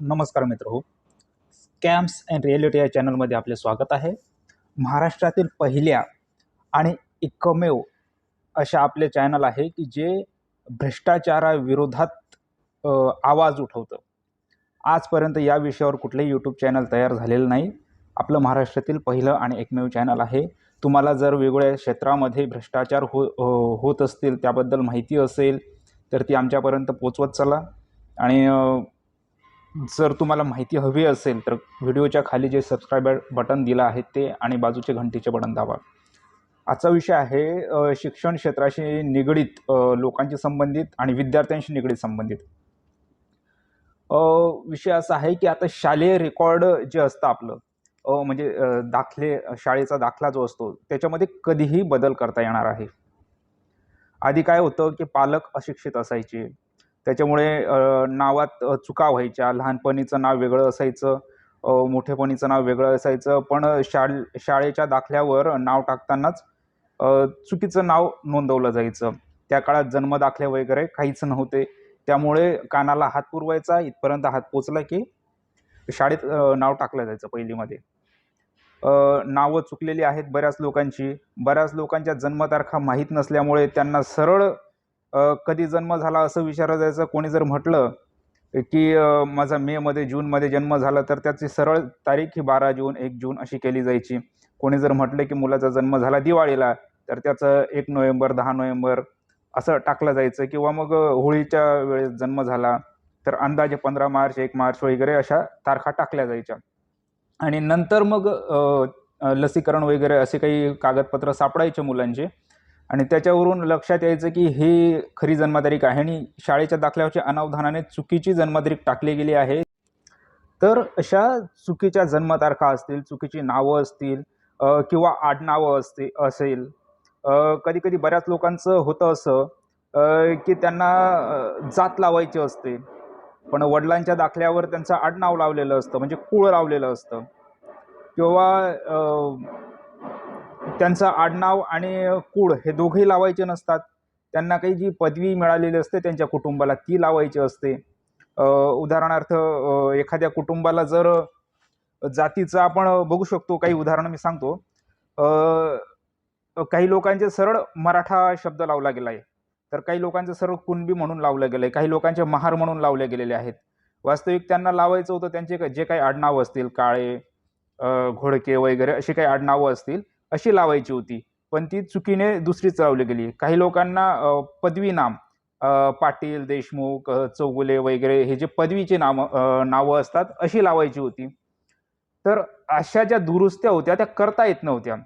नमस्कार मित्र हो स्कॅम्स अँड रिॲलिटी या चॅनलमध्ये आपले स्वागत आहे. महाराष्ट्रातील पहिल्या आणि एकमेव अशा आपले चॅनल आहे की जे भ्रष्टाचाराविरोधात आवाज उठवतं. आजपर्यंत या विषयावर कुठलंही यूट्यूब चॅनल तयार झालेलं नाही. आपलं महाराष्ट्रातील पहिलं आणि एकमेव चॅनल आहे. तुम्हाला जर वेगवेगळ्या क्षेत्रामध्ये भ्रष्टाचार हो होत असतील त्याबद्दल माहिती असेल तर ती आमच्यापर्यंत पोचवत चला. आणि जर तुम्हाला माहिती हवी असेल तर व्हिडिओच्या खाली जे सबस्क्राईबर बटन दिलं आहे ते आणि बाजूचे घंटीचे बटन दाबा. आजचा विषय आहे शिक्षण क्षेत्राशी निगडीत लोकांशी संबंधित आणि विद्यार्थ्यांशी निगडीत संबंधित. विषय असा आहे की आता शालेय रेकॉर्ड जे असतं आपलं म्हणजे दाखले शाळेचा दाखला जो असतो त्याच्यामध्ये कधीही बदल करता येणार आहे. आधी काय होतं की पालक अशिक्षित असायचे त्याच्यामुळे नावात चुका व्हायच्या. लहानपणीचं नाव वेगळं असायचं मोठेपणीचं नाव वेगळं असायचं. पण शाळ शाळेच्या दाखल्यावर नाव टाकतानाच चुकीचं नाव नोंदवलं जायचं. त्या काळात जन्मदाखले वगैरे काहीच नव्हते. त्यामुळे कानाला हात पुरवायचा इथपर्यंत हात पोचला की शाळेत नाव टाकलं जायचं पहिलीमध्ये. नावं चुकलेली आहेत बऱ्याच लोकांची. बऱ्याच लोकांच्या जन्मतारखा माहीत नसल्यामुळे त्यांना सरळ कधी जन्म झाला असं विचारलं जायचं. कोणी जर म्हटलं की माझा मेमध्ये जूनमध्ये जन्म झाला तर त्याची सरळ तारीख ही बारा जून एक जून अशी केली जायची. कोणी जर म्हटलं की मुलाचा जन्म झाला दिवाळीला तर त्याचं एक नोव्हेंबर दहा नोव्हेंबर असं टाकलं जायचं किंवा मग होळीच्या वेळेस जन्म झाला तर अंदाजे पंधरा मार्च एक मार्च वगैरे अशा तारखा टाकल्या जायच्या. आणि नंतर मग लसीकरण वगैरे असे काही कागदपत्र सापडायचे मुलांचे. आणि त्याच्यावरून लक्षात यायचं की ही खरी जन्मतारीख आहे आणि शाळेच्या दाखल्यावरच्या अनावधानाने चुकीची जन्मतारीख टाकली गेली आहे. तर अशा चुकीच्या जन्मतारखा असतील चुकीची नावं असतील किंवा आडनावं असते असेल कधी कधी बऱ्याच लोकांचं होतं असं की त्यांना जात लावायची असते. पण वडिलांच्या दाखल्यावर त्यांचं आडनाव लावलेलं असतं म्हणजे कुळ लावलेलं असतं. किंवा त्यांचं आडनाव आणि कुळ हे दोघेही लावायचे नसतात. त्यांना काही जी पदवी मिळालेली असते त्यांच्या कुटुंबाला ती लावायची असते. उदाहरणार्थ एखाद्या कुटुंबाला जर जातीचं आपण बघू शकतो काही उदाहरणं मी सांगतो. काही लोकांचे सरळ मराठा शब्द लावला गेला आहे. तर काही लोकांचं सरळ कुणबी म्हणून लावलं गेलं आहे. काही लोकांचे महार म्हणून लावले गेलेले आहेत. वास्तविक त्यांना लावायचं होतं त्यांचे जे काही आडनावं असतील काळे घोडके वगैरे अशी काही आडनावं असतील अशी लावायची होती. पण ती चुकीने दुसरीच लावली गेली. काही लोकांना पदवी नाम पाटील देशमुख चौगुले वगैरे हे जे पदवीचे नाम नावं असतात अशी लावायची होती. तर अशा ज्या दुरुस्त्या होत्या त्या करता येत नव्हत्या.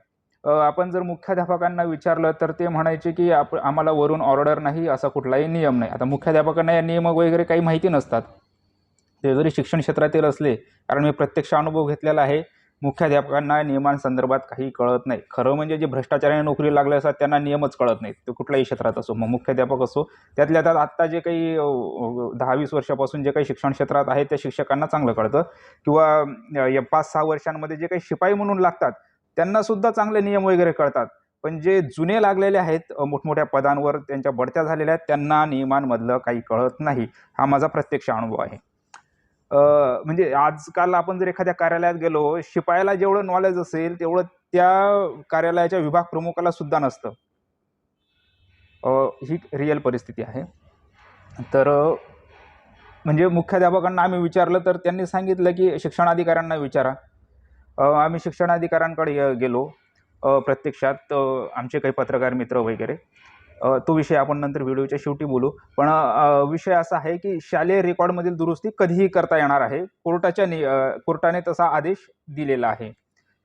आपण जर मुख्याध्यापकांना विचारलं तर ते म्हणायचे की आप आम्हाला वरून ऑर्डर नाही असा कुठलाही नियम नाही. आता मुख्याध्यापकांना या नियम वगैरे काही माहिती नसतात. ते जरी शिक्षण क्षेत्रातील असले कारण मी प्रत्यक्ष अनुभव घेतलेला आहे मुख्याध्यापकांना नियमांसंदर्भात काही कळत नाही. खरं म्हणजे जे भ्रष्टाचाराने नोकरी लागले असतात त्यांना नियमच कळत नाहीत. ते कुठल्याही क्षेत्रात असो मग मुख्याध्यापक असो त्यातल्या त्यात आत्ता जे काही दहा वीस वर्षापासून जे काही शिक्षण क्षेत्रात आहे त्या शिक्षकांना चांगलं कळतं. किंवा या पाच सहा वर्षांमध्ये जे काही शिपाई म्हणून लागतात त्यांना सुद्धा चांगले नियम वगैरे कळतात. पण जे जुने लागलेले आहेत मोठमोठ्या पदांवर त्यांच्या बढत्या झालेल्या आहेत त्यांना नियमांमधलं काही कळत नाही. हा माझा प्रत्यक्ष अनुभव आहे. म्हणजे आजकाल आपण जर एखाद्या कार्यालयात गेलो शिपायाला जेवढं नॉलेज असेल तेवढं त्या कार्यालयाच्या विभाग प्रमुखाला सुद्धा नसतं. ही रिअल परिस्थिती आहे. तर म्हणजे मुख्याध्यापकांना आम्ही विचारलं तर त्यांनी सांगितलं की शिक्षणाधिकाऱ्यांना विचारा. आम्ही शिक्षणाधिकाऱ्यांकडे गेलो प्रत्यक्षात आमचे काही पत्रकार मित्र वगैरे तो विषय आपण नंतर व्हिडिओच्या शेवटी बोलू. पण विषय असा आहे की शालेय रेकॉर्डमधील दुरुस्ती कधीही करता येणार आहे. कोर्टाच्या नि कोर्टाने तसा आदेश दिलेला आहे.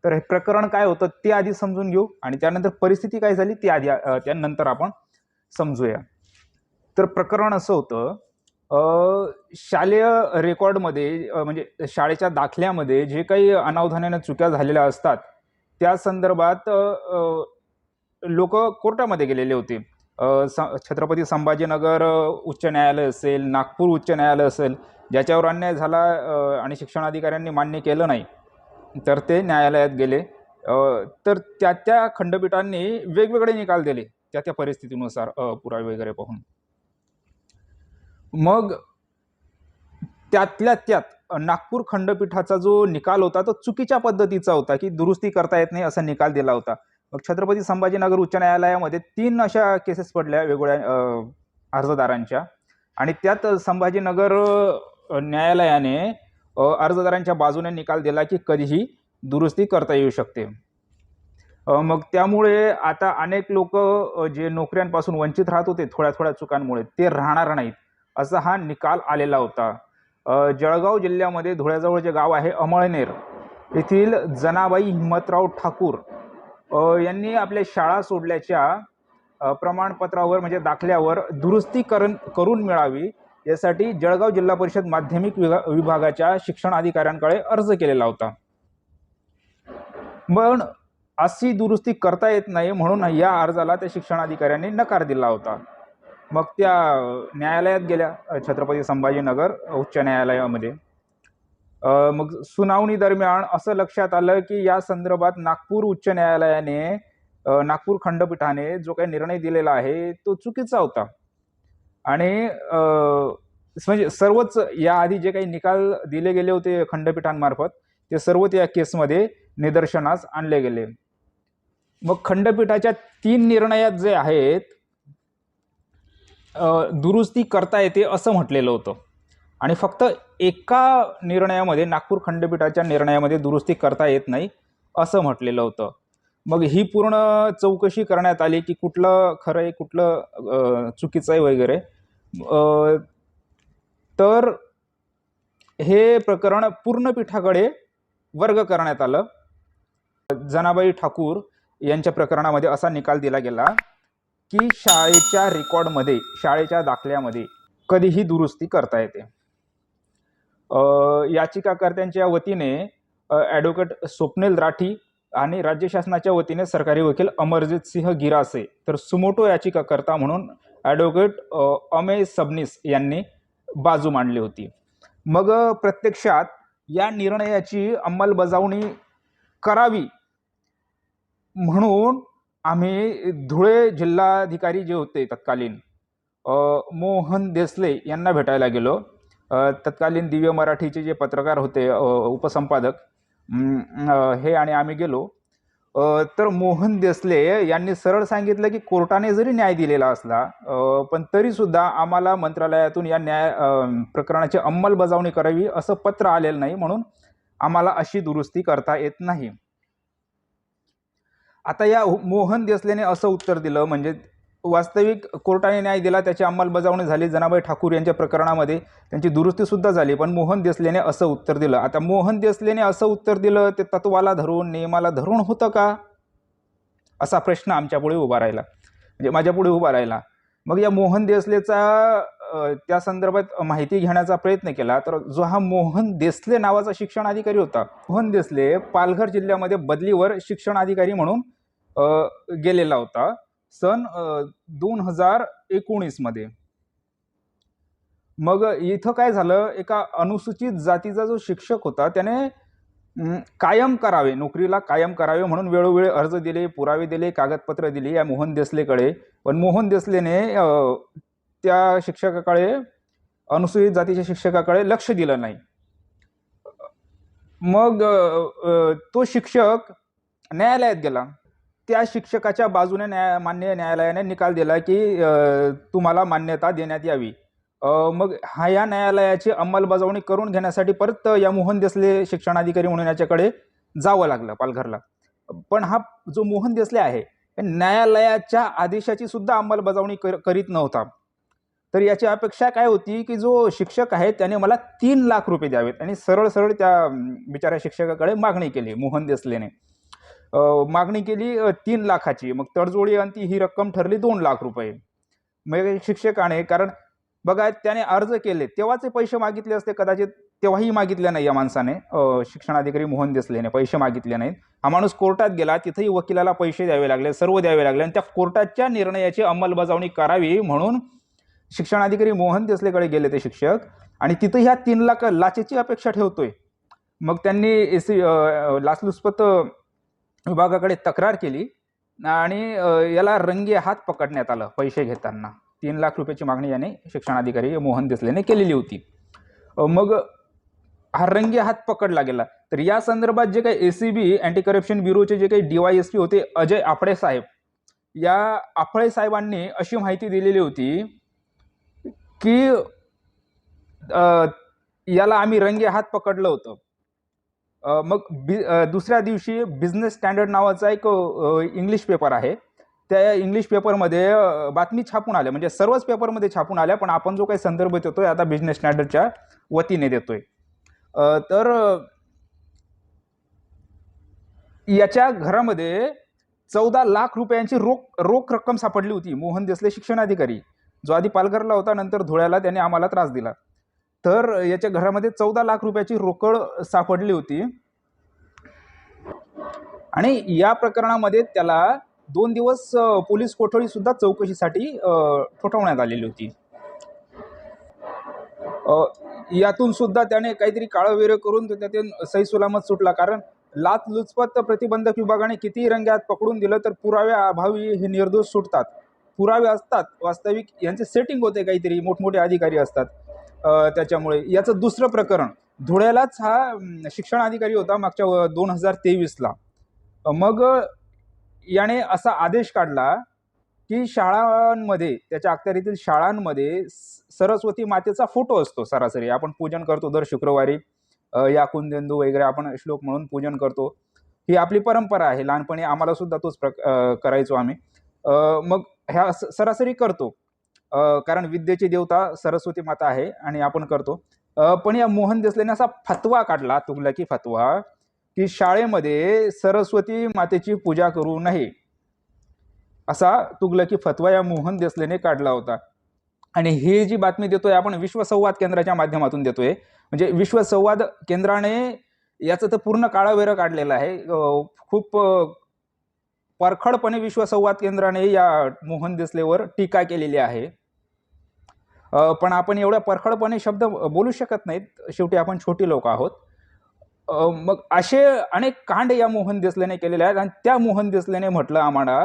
तर हे प्रकरण काय होतं ते आधी समजून घेऊ आणि त्यानंतर परिस्थिती काय झाली ती आधी त्यानंतर आपण समजूया. तर प्रकरण असं होतं शालेय रेकॉर्डमध्ये म्हणजे शाळेच्या दाखल्यामध्ये जे काही अनावधानाने चुक्या झालेल्या असतात त्या संदर्भात लोक कोर्टामध्ये गेलेले होते. छत्रपती संभाजीनगर उच्च न्यायालय असेल नागपूर उच्च न्यायालय असेल ज्याच्यावर अन्याय झाला आणि आणि शिक्षणाधिकाऱ्यांनी मान्य केलं नाही तर ते न्यायालयात गेले. तर त्या त्या खंडपीठांनी वेगवेगळे निकाल दिले त्या त्या परिस्थितीनुसार पुरावे वगैरे पाहून. मग त्यातल्या त्यात नागपूर खंडपीठाचा जो निकाल होता तो चुकीच्या पद्धतीचा होता की दुरुस्ती करता येत नाही असा निकाल दिला होता. छत्रपती संभाजीनगर उच्च न्यायालयामध्ये तीन अशा केसेस पडल्या वेगवेगळ्या अर्जदारांच्या. आणि त्यात संभाजीनगर न्यायालयाने अर्जदारांच्या बाजूने निकाल दिला की कधीही दुरुस्ती करता येऊ शकते. मग त्यामुळे आता अनेक लोक जे नोकऱ्यांपासून वंचित राहत होते थोड्या थोड्या चुकांमुळे ते राहणार नाहीत असा हा निकाल आलेला होता. जळगाव जिल्ह्यामध्ये धुळ्याजवळ जे गाव आहे अमळनेर येथील जनाबाई हिम्मतराव ठाकूर यांनी आपल्या शाळा सोडल्याच्या प्रमाणपत्रावर म्हणजे दाखल्यावर दुरुस्ती करून करून मिळावी यासाठी जळगाव जिल्हा परिषद माध्यमिक विभा विभागाच्या शिक्षण अधिकाऱ्यांकडे अर्ज केलेला होता. पण अशी दुरुस्ती करता येत नाही म्हणून या अर्जाला त्या शिक्षणाधिकाऱ्यांनी नकार दिला होता. मग त्या न्यायालयात गेल्या छत्रपती संभाजीनगर उच्च न्यायालयामध्ये. मग सुनावणी दरम्यान असं लक्षात आलं की या संदर्भात नागपूर उच्च न्यायालयाने नागपूर खंडपीठाने जो काही निर्णय दिलेला आहे तो चुकीचा होता. आणि म्हणजे सर्वच याआधी जे काही निकाल दिले गेले होते खंडपीठांमार्फत ते सर्व त्या केसमध्ये निदर्शनास आणले गेले. मग खंडपीठाच्या तीन निर्णयात जे आहेत दुरुस्ती करता येते असं म्हटलेलं होतं. आणि फक्त एका निर्णयामध्ये नागपूर खंडपीठाच्या निर्णयामध्ये दुरुस्ती करता येत नाही असं म्हटलेलं होतं. मग ही पूर्ण चौकशी करण्यात आली की कुठलं खरं आहे कुठलं चुकीचं आहे वगैरे. तर हे प्रकरण पूर्ण पीठाकडे वर्ग करण्यात आलं. जनाबाई ठाकूर यांच्या प्रकरणामध्ये असा निकाल दिला गेला की शाळेच्या रेकॉर्डमध्ये शाळेच्या दाखल्यामध्ये कधीही दुरुस्ती करता येते. याचिकाकर्त्यांच्या वतीने ॲडव्होकेट स्वप्नील राठी आणि राज्य शासनाच्या वतीने सरकारी वकील अमरजित सिंह गिरासे तर सुमोटो याचिकाकर्ता म्हणून ॲडव्होकेट अमे अमेय सबनीस यांनी बाजू मांडली होती. मग प्रत्यक्षात या निर्णयाची अंमलबजावणी करावी म्हणून आम्ही धुळे जिल्हाधिकारी जे होते तत्कालीन मोहन देसले यांना भेटायला गेलो. तत्कालीन दिव्य मराठीचे जे पत्रकार होते उपसंपादक हे आणि आम्ही गेलो. तर मोहन देसले यांनी सरळ सांगितलं की कोर्टाने जरी न्याय दिलेला असला पण तरीसुद्धा आम्हाला मंत्रालयातून या न्याय प्रकरणाची अंमलबजावणी करावी असं पत्र आलेलं नाही म्हणून आम्हाला अशी दुरुस्ती करता येत नाही. आता या मोहन देसलेने असं उत्तर दिलं म्हणजे वास्तविक कोर्टाने न्याय दिला त्याची अंमलबजावणी झाली जनाबाई ठाकूर यांच्या प्रकरणामध्ये त्यांची दुरुस्तीसुद्धा झाली पण मोहन देसलेने असं उत्तर दिलं. आता मोहन देसलेने असं उत्तर दिलं ते तत्वाला धरून नियमाला धरून होतं का? असा प्रश्न आमच्यापुढे उभा राहिला. म्हणजे माझ्यापुढे उभा राहिला. मग या मोहन देसलेचा त्या संदर्भात माहिती घेण्याचा प्रयत्न केला तर जो हा मोहन देसले नावाचा शिक्षण अधिकारी होता. मोहन देसले पालघर जिल्ह्यामध्ये बदलीवर शिक्षण अधिकारी म्हणून गेलेला होता. सन दोन हजार एकोणीसमध्ये मग इथं काय झालं एका अनुसूचित जातीचा जो शिक्षक होता त्याने कायम करावे नोकरीला कायम करावे म्हणून वेळोवेळी अर्ज दिले पुरावे दिले कागदपत्र दिली या मोहन देसलेकडे. पण मोहन देसलेने त्या शिक्षकाकडे अनुसूचित जातीच्या शिक्षकाकडे लक्ष दिलं नाही. मग तो शिक्षक न्यायालयात गेला. त्या शिक्षकाच्या बाजूने न्याय मान्य न्यायालयाने निकाल दिला की तुम्हाला मान्यता देण्यात यावी. मग हा या न्यायालयाची अंमलबजावणी करून घेण्यासाठी परत या मोहन देसले शिक्षणाधिकारी म्हणून याच्याकडे जावं लागलं पालघरला. पण हा जो मोहन देसले आहे हे न्यायालयाच्या आदेशाची सुद्धा अंमलबजावणी कर करीत नव्हता. तर याची अपेक्षा काय होती की जो शिक्षक आहे त्याने मला तीन लाख रुपये द्यावेत. आणि सरळ सरळ त्या बिचाऱ्या शिक्षकाकडे मागणी केली मोहन देसलेने. मागणी केली तीन लाखाची. मग तडजोडी आणि ही रक्कम ठरली दोन लाख रुपये. मग शिक्षकाने कारण बघा त्याने अर्ज केले तेव्हाचे पैसे मागितले असते कदाचित तेव्हाही मागितले नाही या माणसाने. शिक्षणाधिकारी मोहन देसलेने पैसे मागितले नाहीत. हा माणूस कोर्टात गेला तिथेही वकिलाला पैसे द्यावे लागले सर्व द्यावे लागले आणि त्या कोर्टाच्या निर्णयाची अंमलबजावणी करावी म्हणून शिक्षणाधिकारी मोहन देसलेकडे गेले ते शिक्षक. आणि तिथं ह्या तीन लाख लाचेची अपेक्षा ठेवतोय. मग त्यांनी एस सी लाचलुचपत विभागाकडे तक्रार केली आणि याला रंगे हात पकडण्यात आलं पैसे घेताना. तीन लाख रुपयाची मागणी याने शिक्षणाधिकारी मोहन देसलेने केलेली होती. मग हा रंगे हात पकडला गेला. तर या संदर्भात जे काही एसीबी अँटी करप्शन ब्युरोचे जे काही डीवायएसपी होते अजय आपळे साहेब या आपळे साहेबांनी अशी माहिती दिलेली होती की याला आम्ही रंगे हात पकडलं होतं. मग बि दुसऱ्या दिवशी बिझनेस स्टँडर्ड नावाचा एक इंग्लिश पेपर आहे. त्या इंग्लिश पेपरमध्ये बातमी छापून आल्या. म्हणजे सर्वच पेपरमध्ये छापून आल्या पण आपण जो काही संदर्भ देतोय आता बिझनेस स्टँडर्डच्या वतीने देतोय. तर याच्या घरामध्ये चौदा लाख रुपयांची रोख रोख रक्कम सापडली होती. मोहन देसले शिक्षणाधिकारी. जो आधी पालघरला होता नंतर धुळ्याला त्याने आम्हाला त्रास दिला. तर याच्या घरामध्ये चौदा लाख रुपयाची रोकड सापडली होती. आणि या प्रकरणामध्ये त्याला दोन दिवस पोलीस कोठडी सुद्धा चौकशीसाठी ठोठवण्यात आलेली होती. यातून सुद्धा त्याने काहीतरी काळं करून त्यातून सही सुलामत सुटला. कारण लाचलुचपत प्रतिबंधक विभागाने कितीही रंग्यात पकडून दिलं तर पुराव्या अभावी हे निर्दोष सुटतात. पुरावे असतात. वास्तविक यांचे सेटिंग होते काहीतरी. मोठमोठे अधिकारी असतात. त्याच्यामुळे. याचं दुसरं प्रकरण. धुळ्यालाच हा शिक्षण अधिकारी होता मागच्या दोन हजार तेवीसला. मग याने असा आदेश काढला की शाळांमध्ये त्याच्या अखत्यारीतील शाळांमध्ये स- सरस्वती मातेचा फोटो असतो सरासरी. आपण पूजन करतो दर शुक्रवारी. या कुंदेंदू वगैरे आपण श्लोक म्हणून पूजन करतो. ही आपली परंपरा आहे. लहानपणी आम्हाला सुद्धा तोच प्रक करायचो आम्ही. मग ह्या सरासरी करतो. कारण विद्येची देवता सरस्वती माता आहे आणि आपण करतो. पण या मोहन देसलेने असा फतवा काढला तुगलकी फतवा की शाळेमध्ये सरस्वती मातेची पूजा करू नये. असा तुगलकी फतवा या मोहन देसलेने काढला होता. आणि ही जी बातमी देतोय आपण विश्वसंवाद केंद्राच्या माध्यमातून देतोय. म्हणजे विश्वसंवाद केंद्राने याचं तर पूर्ण काळावेरं काढलेलं आहे. खूप परखडपणे विश्वसंवाद केंद्राने या मोहन देसलेवर टीका केलेली आहे. पण आपण एवढ्या परखडपणे शब्द बोलू शकत नाहीत. शेवटी आपण छोटी लोक आहोत. मग असे अनेक कांड या मोहन देसलेने केलेले आहेत आणि त्या मोहन देसलेने म्हटलं आम्हाला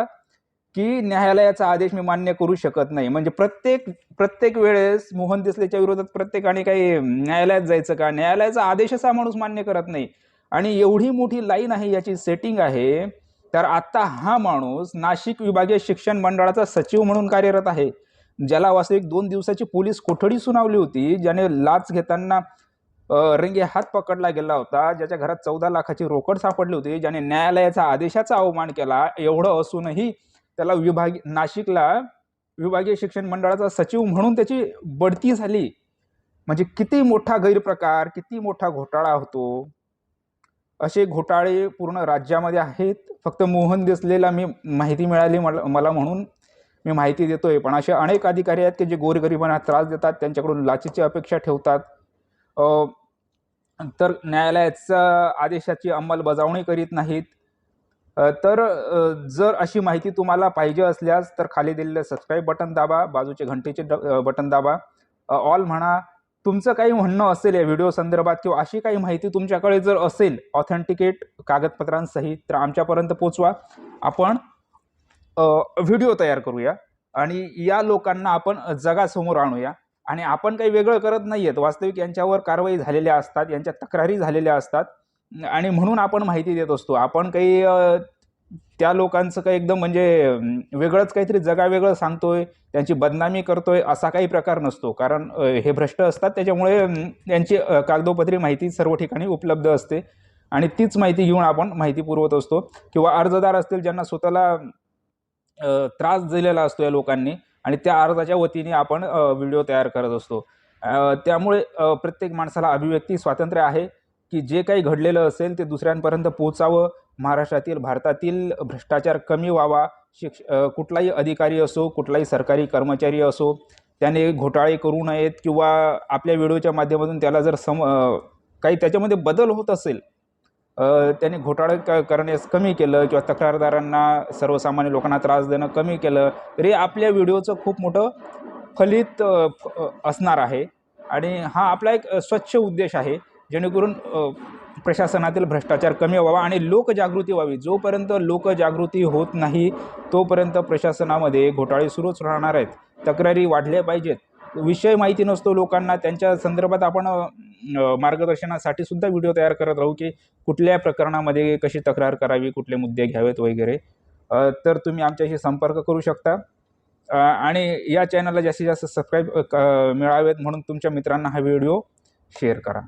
की न्यायालयाचा आदेश मी मान्य करू शकत नाही. म्हणजे प्रत्येक प्रत्येक वेळेस मोहन देसलेच्या विरोधात प्रत्येकाने काही न्यायालयात जायचं का? न्यायालयाचा आदेशच हा माणूस मान्य करत नाही. आणि एवढी मोठी लाईन आहे याची सेटिंग आहे. तर आत्ता हा माणूस नाशिक विभागीय शिक्षण मंडळाचा सचिव म्हणून कार्यरत आहे. ज्याला वास्तविक दोन दिवसाची पोलीस कोठडी सुनावली होती ज्याने लाच घेताना रंगे हात पकडला गेला होता ज्याच्या घरात चौदा लाखाची रोकड सापडली होती ज्याने न्यायालयाचा आदेशाचा अवमान केला एवढं असूनही त्याला विभाग नाशिकला विभागीय शिक्षण मंडळाचा सचिव म्हणून त्याची बढती झाली. म्हणजे किती मोठा गैरप्रकार किती मोठा घोटाळा होतो. असे घोटाळे पूर्ण राज्यामध्ये आहेत. फक्त मोहन देसलेला मी माहिती मिळाली मला मला म्हणून. मी माहिती देतो आहे पण असे अनेक अधिकारी आहेत की जे गोरगरिबांना त्रास देतात त्यांच्याकडून लाचेची अपेक्षा ठेवतात. तर न्यायालयाचा आदेशाची अंमलबजावणी करीत नाहीत. तर जर अशी माहिती तुम्हाला पाहिजे असल्यास तर खाली दिलेलं सबस्क्राईब बटन दाबा बाजूचे घंटेचे ड- बटन दाबा. ऑल म्हणा. तुमचं काही म्हणणं असेल या व्हिडिओ संदर्भात किंवा अशी काही माहिती तुमच्याकडे जर असेल ऑथेंटिकेट कागदपत्रांसहित तर आमच्यापर्यंत पोचवा आपण व्हिडिओ तयार करूया आणि या लोकांना आपण जगासमोर आणूया. आणि आपण काही वेगळं करत नाही आहेत वास्तविक यांच्यावर कारवाई झालेल्या असतात यांच्या तक्रारी झालेल्या असतात. आणि म्हणून आपण माहिती देत असतो. आपण काही त्या लोकांचं काही एकदम म्हणजे वेगळंच काहीतरी जगावेगळं सांगतोय त्यांची बदनामी करतोय असा काही प्रकार नसतो. कारण हे भ्रष्ट असतात. त्याच्यामुळे त्यांची कागदोपत्री माहिती सर्व ठिकाणी उपलब्ध असते. आणि तीच माहिती घेऊन आपण माहिती पुरवत असतो. किंवा अर्जदार असतील ज्यांना स्वतःला त्रास दिलेला असतो या लोकांनी आणि त्या अर्जाच्या वतीने आपण व्हिडिओ तयार करत असतो. त्यामुळे प्रत्येक माणसाला अभिव्यक्ती स्वातंत्र्य आहे की जे काही घडलेलं असेल ते दुसऱ्यांपर्यंत पोचावं महाराष्ट्रातील भारतातील भ्रष्टाचार कमी व्हावा शिक्ष कुठलाही अधिकारी असो कुठलाही सरकारी कर्मचारी असो त्याने घोटाळे करू नयेत किंवा आपल्या व्हिडिओच्या माध्यमातून त्याला जर सम काही त्याच्यामध्ये बदल होत असेल त्याने घोटाळे क करण्यास कमी केलं किंवा तक्रारदारांना सर्वसामान्य लोकांना त्रास देणं कमी केलं तरी आपल्या व्हिडिओचं खूप मोठं फलित असणार आहे. आणि हा आपला एक स्वच्छ उद्देश आहे जेणेकरून प्रशासनातील भ्रष्टाचार कमी व्हावा आणि लोकजागृती व्हावी. जोपर्यंत लोकजागृती होत नाही तोपर्यंत प्रशासनामध्ये घोटाळे सुरूच राहणार आहेत. तक्रारी वाढल्या पाहिजेत. विषय माहिती नसतो लोकांना त्यांच्या संदर्भात आपण मार्गदर्शनासाठी सुद्धा व्हिडिओ तयार करत राहू की कुठल्या प्रकरणामध्ये कशी तक्रार करावी कुठले मुद्दे घ्यावेत वगैरे. तर तुम्ही आमच्याशी संपर्क करू शकता. आणि या चॅनलला जास्तीत जास्त सबस्क्राईब मिळावेत म्हणून तुमच्या मित्रांना हा व्हिडिओ शेअर करा.